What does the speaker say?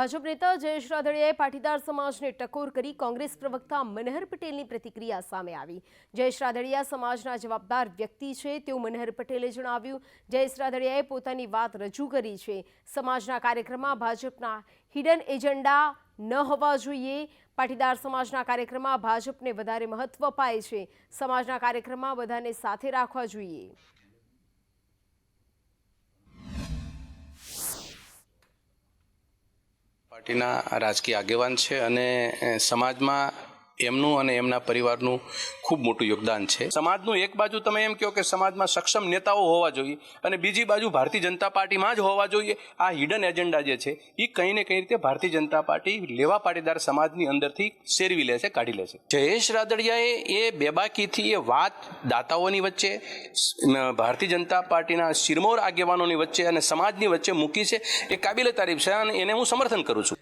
ભાજપ નેતા જયેશ રાદડિયાએ પાટીદાર સમાજને ટકોર કરી કોંગ્રેસ પ્રવક્તા મનહર પટેલની પ્રતિક્રિયા સામે આવી. જયેશ રાદડિયા સમાજના જવાબદાર વ્યક્તિ છે. તેવું મનહર પટેલે જણાવ્યું, જયેશ રાદડિયાએ પોતાની વાત રજૂ કરી છે. સમાજના કાર્યક્રમમાં ભાજપના હિડન એજન્ડા ન હોવા જોઈએ. પાટીદાર સમાજના કાર્યક્રમમાં ભાજપને વધારે મહત્વ અપાય છે. સમાજના કાર્યક્રમમાં બધાને સાથે રાખવા જોઈએ. પાર્ટીના રાજકીય આગેવાન છે અને સમાજમાં એમનું અને એમના પરિવારનું ખૂબ મોટું યોગદાન છે. સમાજનું એક બાજુ તમે એમ કહો કે સમાજમાં સક્ષમ નેતાઓ હોવા જોઈએ અને બીજી બાજુ ભારતીય જનતા પાર્ટીમાં જ હોવા જોઈએ. આ હિડન એજન્ડા જે છે એ કંઈ ને કંઈ રીતે ભારતીય જનતા પાર્ટી લેવા પાટીદાર સમાજની અંદરથી શેરવી લે છે, કાઢી લે છે. જયેશ રાદડિયાએ એ બેબાકીથી એ વાત દાતાઓની વચ્ચે ભારતીય જનતા પાર્ટીના શિરમોર આગેવાનોની વચ્ચે અને સમાજની વચ્ચે મૂકી છે. એ કાબિલે તારીફ છે અને એને હું સમર્થન કરું છું.